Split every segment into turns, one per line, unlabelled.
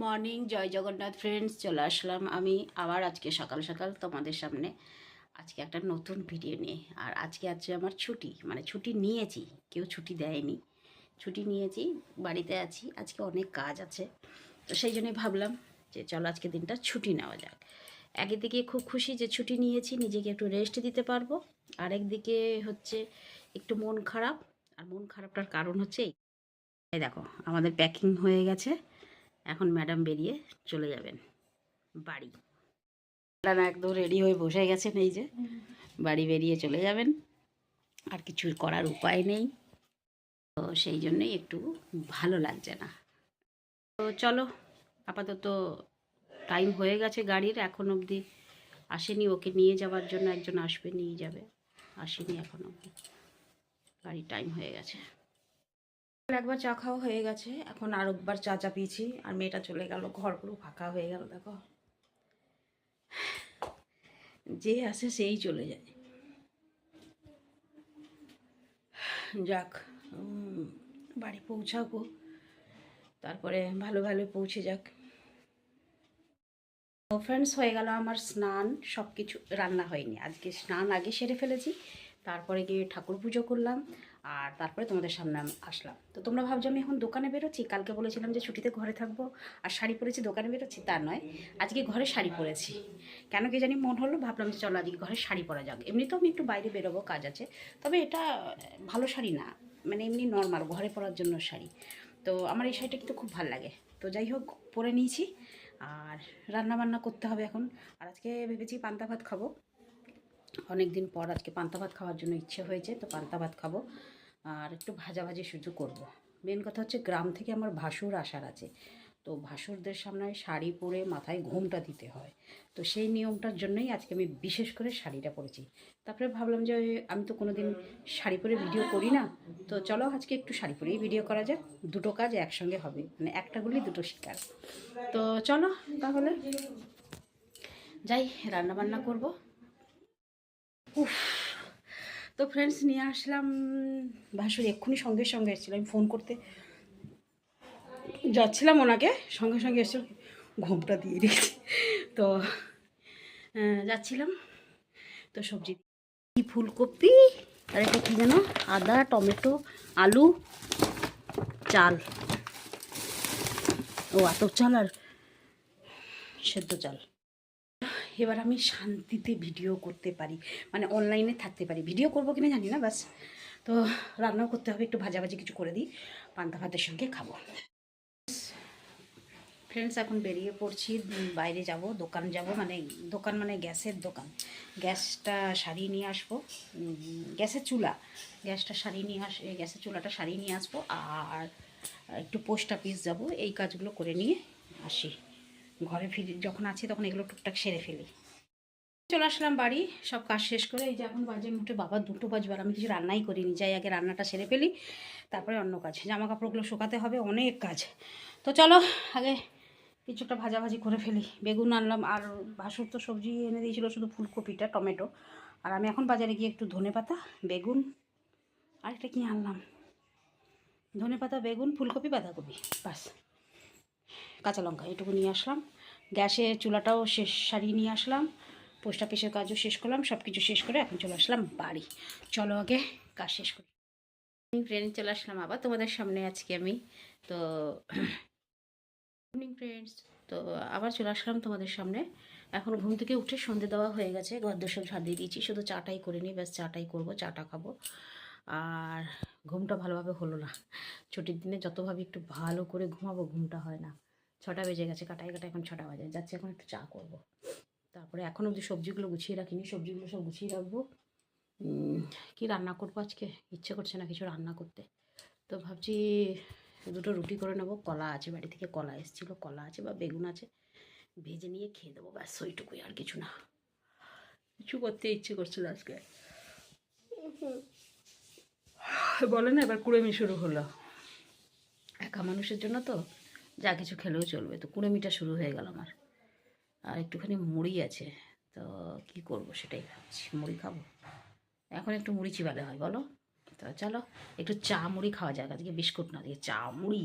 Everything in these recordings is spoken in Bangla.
মর্নিং জয় জগন্নাথ ফ্রেন্ডস চলে আসলাম আমি আবার আজকে সকাল সকাল তোমাদের সামনে। আজকে একটা নতুন ভিডিও নিয়ে। আর আজকে আছে আমার ছুটি মানে ছুটি নিয়েছি, কেউ ছুটি দেয়নি। ছুটি নিয়েছি, বাড়িতে আছি, আজকে অনেক কাজ আছে। তো সেই জন্যই ভাবলাম যে চলো আজকে দিনটা ছুটি নেওয়া যাক। একদিকে খুব খুশি যে ছুটি নিয়েছি, নিজেকে একটু রেস্ট দিতে পারব। আরেকদিকে হচ্ছে একটু মন খারাপ। আর মন খারাপটার কারণ হচ্ছে দেখো, আমাদের প্যাকিং হয়ে গেছে। এখন ম্যাডাম বেরিয়ে চলে যাবেন বাড়ি। ম্যাডাম একদম রেডি হয়ে বসে গেছেন এই যে। বাড়ি বেরিয়ে চলে যাবেন। আর কিছু করার উপায় নেই। তো সেই জন্যই একটু ভালো লাগছে না। তো চলো, আপাতত টাইম হয়ে গেছে গাড়ির। এখন অবধি আসেনি, ওকে নিয়ে যাওয়ার জন্য একজন আসবে, নিয়ে যাবে। আসেনি এখন অবধি। গাড়ির টাইম হয়ে গেছে। একবার চা খাওয়া হয়ে গেছে। এখন আর একবার চা চা পিয়েছি আর মেয়েটা চলে গেল, ঘর পুরো ফাঁকা হয়ে গেল, দেখো। যে আসে সেই চলে যায়। যাক বাড়ি পৌঁছাবো। তারপরে ভালো ভালো পৌঁছে যাক। ফ্রেন্ডস হয়ে গেল আমার স্নান সব কিছু রান্না হয়নি। আজকে স্নান আগে সেরে ফেলেছি, তারপরে গিয়ে ঠাকুর পুজো করলাম। আর তারপরে তোমাদের সামনে আসলাম। তো তোমরা ভাবছ আমি এখন দোকানে বেরোচ্ছি? কালকে বলেছিলাম যে ছুটিতে ঘরে থাকব। আর শাড়ি পরেছি, দোকানে বেরোচ্ছি? তা নয়। আজকে ঘরে শাড়ি পরেছি। কেন কি জানি মন হলো, ভাবলাম যে চলো আজকে ঘরে শাড়ি পরা যাক। এমনিতেও আমি একটু বাইরে বেরোবো, কাজ আছে। তবে এটা ভালো শাড়ি না। মানে এমনি নর্মাল ঘরে পরার জন্য শাড়ি। তো আমার এই শাড়িটা কিন্তু খুব ভালো লাগে। তো যাই হোক, পরে নিয়েছি। আর রান্না বান্না করতে হবে এখন। আর আজকে ভেবেছি পান্তা ভাত খাব। অনেক দিন পর আজকে পান্তা ভাত খাওয়ার জন্য ইচ্ছে হয়েছে, তো পান্তা ভাত খাব। আর একটু ভাজাভাজি শুধু করব। মেন কথা হচ্ছে গ্রাম থেকে আমার ভাসুর আসার আছে। তো ভাসুরদের সামনে শাড়ি পরে মাথায় ঘুমটা দিতে হয়। তো সেই নিয়মটার জন্যই আজকে আমি বিশেষ করে শাড়িটা পরেছি। তারপরে ভাবলাম যে আমি তো কোনো দিন শাড়ি পরে ভিডিও করি না। তো চলো আজকে একটু শাড়ি পরেই ভিডিও করা যাক। দুটো কাজ একসঙ্গে হবে। মানে একটা গুলি দুটো শিকার। তো চলো তাহলে। যাই রান্না বান্না করব। উফ তো ফ্রেন্ডস নিয়ে আসলাম ভাসুর এক্ষুনি সঙ্গে সঙ্গে এসেছিল। আমি ফোন করতে যাচ্ছিলাম ওনাকে, সঙ্গে সঙ্গে এসে ঘুমটা দিয়ে দিয়েছি। তো যাচ্ছিলাম। তো সবজি, ফুলকপি, আর একটা কী যেন, আদা, টমেটো, আলু, চাল। ও আতপ চাল আর সেদ্ধ চাল। এবার আমি শান্তিতে ভিডিও করতে পারি। মানে অনলাইনে থাকতে পারি। ভিডিও করব কিনা জানি না, বাস। তো রান্নাও করতে হবে, একটু ভাজাভাজি কিছু করে দিই। পান্তা ভাতের সঙ্গে খাব। ফ্রেন্ডস এখন বেরিয়ে পড়ছি, বাইরে যাব, দোকান যাব মানে দোকান মানে গ্যাসের দোকান। গ্যাসটা সারিয়ে নিয়ে আসব। গ্যাসের চুলা। গ্যাসটা সারিয়ে নিয়ে আস গ্যাসের চুলাটা সারিয়ে নিয়ে আসব। আর একটু পোস্ট অফিস যাব। এই কাজগুলো করে নিয়ে আসি। ঘরে ফিরে, যখন আছি তখন এগুলো টুকটাক সেরে ফেলি। চলে আসলাম বাড়ি, সব কাজ শেষ করে এই যে এখন বাজে মুঠে বাবা দুটো বাজবে আর আমি কিছু রান্নাই করিনি, যাই আগে রান্নাটা সেরে ফেলি, তারপরে অন্য কাজ জামা কাপড়গুলো শুকাতে হবে, অনেক কাজ। তো চলো, আগে কিছুটা ভাজাভাজি করে ফেলি। বেগুন আনলাম, আর ভাসুর তো সবজি এনে দিয়েছিল শুধু ফুলকপিটা, টমেটো। আর আমি এখন বাজারে গিয়ে একটু ধনে পাতা, বেগুন আর একটা কী আনলাম? ধনে পাতা, বেগুন, ফুলকপি, বাঁধাকপি, বাস। কাঁচা লঙ্কা, এটুকু নিয়ে আসলাম। গ্যাসে চুলাটাও শেষ, সারিয়ে নিয়ে আসলাম। পোস্ট অফিসের কাজও শেষ করলাম সব কিছু শেষ করে এখন চলে আসলাম বাড়ি। চলো আগে কাজ শেষ করি। ট্রেনে চলে আসলাম আবার তোমাদের সামনে আজকে আমি। তো মর্নিং ফ্রেন্ডস তো আবার চলে আসলাম তোমাদের সামনে। এখন ঘুম থেকে উঠে সন্ধে দেওয়া হয়ে গেছে গদ্য সব ঝাড় দিয়ে দিয়েছি, শুধু চাটাই করে নিই, ব্যাস চাটাই করব, চাটা খাব। আর ঘুমটা ভালোভাবে হলো না। ছুটির দিনে যতভাবে একটু ভালো করে ঘুমাবো, ঘুমটা হয় না। ছটা বেজে গেছে, কাটায় কাটায় এখন ছটা বাজে, যাচ্ছে এখন একটু চা করব। তারপরে এখন অবধি সবজিগুলো গুছিয়ে রাখিনি, সবজিগুলো সব গুছিয়ে রাখব। কি রান্না করব আজকে? ইচ্ছে করছে না কিছু রান্না করতে। তো ভাবছি দুটো রুটি করে নেব, কলা আছে, বাড়ি থেকে কলা এসেছিল, কলা আছে বা বেগুন আছে, ভেজে নিয়ে খেয়ে দেবো, ব্যাস, ওইটুকুই আর কিছু না। কিছু করতে ইচ্ছে করছিল আজকে। বলে না, এবার কুড়েমি শুরু হলো। একা মানুষের জন্য তো যা কিছু খেলেও চলবে। তো কুড়েমিটা শুরু হয়ে গেল আমার। আর একটুখানি মুড়ি আছে, তো কি করব সেটাই ভাবছি। মুড়ি খাব? এখন একটু মুড়ি চিবালে হয়, বলো? তো চলো, একটু চা মুড়ি খাওয়া যাক, আজকে বিস্কুট না দিয়ে চা মুড়ি।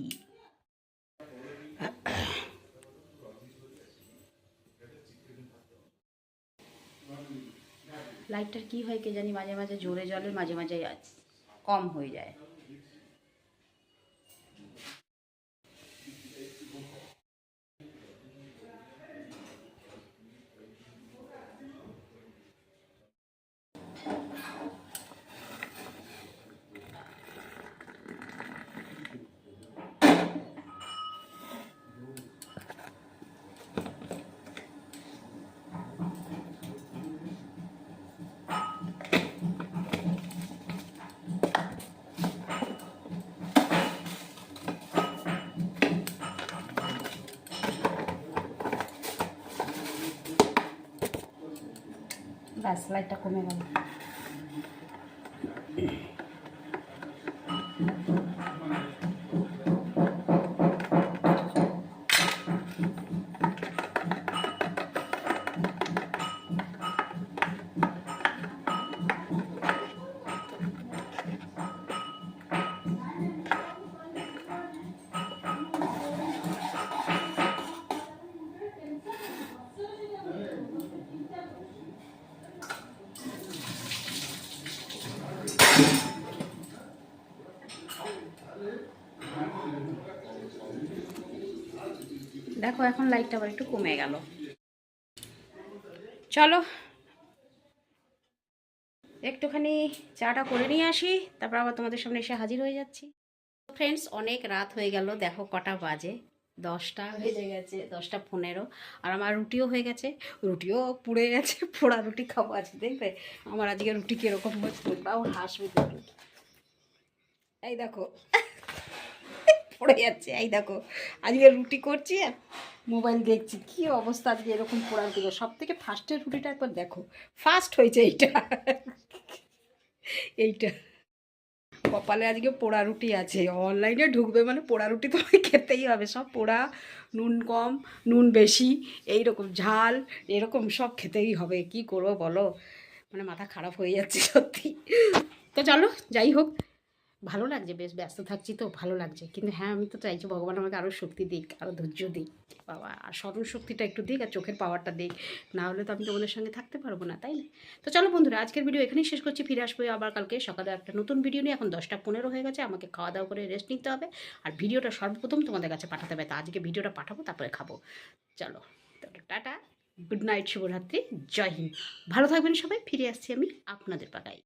লাইটটার কি হয় কে জানি, মাঝে মাঝে জোরে জলে, মাঝে মাঝে কম হয়ে যায়। ব্যাস লাইটটা কমে গেল। দেখো, এখন লাইটটা আবার একটু কমে গেল। চলো, একটুখানি চাটা করে নিয়ে আসি, তারপর আবার তোমাদের সামনে এসে হাজির হয়ে যাচ্ছি। ফ্রেন্ডস অনেক রাত হয়ে গেল, দেখো কটা বাজে। দশটা হয়ে। গেছে দশটা পনেরো। আর আমার রুটিও হয়ে গেছে রুটিও পুড়ে গেছে পোড়া রুটি খাব আজকে দেখবে? আমার আজকে রুটি কীরকম হচ্ছে তোমরাও হাসবে এই দেখো পড়ে যাচ্ছে এই দেখো। আজকে রুটি করছি আর মোবাইল দেখছি কি অবস্থা আজকে এরকম পোড়ার দিকে সব থেকে ফার্স্টের রুটিটা একবার দেখো। ফার্স্ট হয়েছে এইটা। এইটা। কপালে আজকে পোড়া রুটি আছে। অনলাইনে ঢুকবে মানে পোড়া রুটি তো খেতেই হবে। সব পোড়া, নুন কম, নুন বেশি এই রকম ঝাল, এরকম সব খেতেই হবে। কি করব বলো? মানে মাথা খারাপ হয়ে যাচ্ছে সত্যি। তো চলো, যাই হোক। ভালো লাগছে, বেশ ব্যস্ত থাকছি তো, ভালো লাগছে। কিন্তু হ্যাঁ আমি তো চাইছি ভগবান আমাকে আরও শক্তি দিক আরও ধৈর্য দিক। বাবা, আর স্মরণ শক্তিটা একটু দিক আর চোখের পাওয়ারটা দিক। না হলে তো আমি তোমাদের সঙ্গে থাকতে পারব না, তাই না? তো চলো বন্ধুরা, আজকের ভিডিও এখানেই শেষ করছি, ফিরে আসব আবার কালকে। সকালে একটা নতুন ভিডিও নিয়ে, এখন দশটা পনেরো হয়ে গেছে, আমাকে খাওয়া দাওয়া করে রেস্ট নিতে হবে। আর ভিডিওটা সর্বপ্রথম তোমাদের কাছে পাঠাতে হবে, তা আজকে ভিডিওটা পাঠাবো, তারপরে খাব। চলো টাটা গুড নাইট শুভরাত্রি, জয় হিন্দ। ভালো থাকবেন সবাই, ফিরে আসছি আমি আপনাদের পাড়ায়।